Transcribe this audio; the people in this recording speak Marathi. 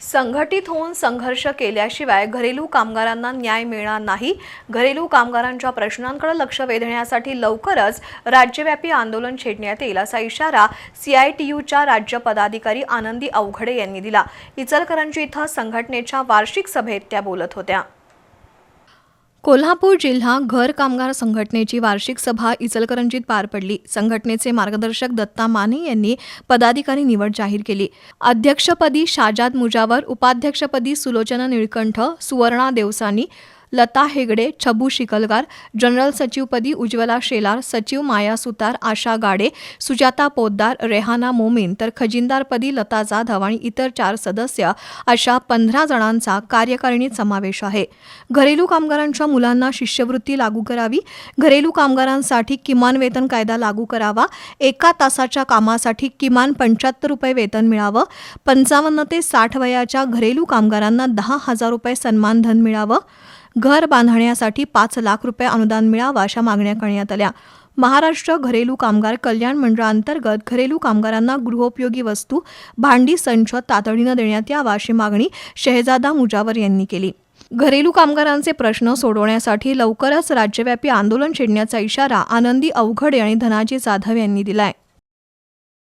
संघटित होऊन संघर्ष केल्याशिवाय घरेलू कामगारांना न्याय मिळणार नाही. घरेलू कामगारांच्या प्रश्नांकडे लक्ष वेधण्यासाठी लवकरच राज्यव्यापी आंदोलन छेडण्यात येईल असा इशारा सीआयटीयूच्या राज्य पदाधिकारी आनंदी अवघडे यांनी दिला. इचलकरंजी इथं संघटनेच्या वार्षिक सभेत त्या बोलत होत्या. कोल्हापूर जिल्हा घर कामगार संघटनेची वार्षिक सभा इचलकरंजीत पार पडली. संघटनेचे मार्गदर्शक दत्ता माने यांनी पदाधिकारी निवड जाहीर केली. अध्यक्षपदी शाजाद मुजावर उपाध्यक्षपदी सुलोचना निळकंठ सुवर्णा देवसानी लता हेगडे छबू शिकलगार जनरल सचिवपदी उज्ज्वला शेलार सचिव माया सुतार आशा गाडे सुजाता पोद्दार रेहाना मोमीन तर खजिनदारपदी लता जाधव आणि इतर चार सदस्य अशा पंधरा जणांचा कार्यकारिणीत समावेश आहे. घरेलू कामगारांच्या मुलांना शिष्यवृत्ती लागू करावी. घरेलू कामगारांसाठी किमान वेतन कायदा लागू करावा. एका तासाच्या कामासाठी किमान पंच्याहत्तर रुपये वेतन मिळावं. पंचावन्न ते साठ वयाच्या घरेलू कामगारांना दहा हजार रुपये सन्मानधन मिळावं. घर बांधण्यासाठी पाच लाख रुपये अनुदान मिळावं अशा मागण्या करण्यात आल्या. महाराष्ट्र घरेलू कामगार कल्याण मंडळांतर्गत घरेलू कामगारांना गृहोपयोगी वस्तू भांडी संच तातडीनं देण्यात यावा अशी मागणी शहजादा मुजावर यांनी केली. घरेलू कामगारांचे प्रश्न सोडवण्यासाठी लवकरच राज्यव्यापी आंदोलन छेडण्याचा इशारा आनंदी अवघडे आणि धनाजी जाधव यांनी दिलाय.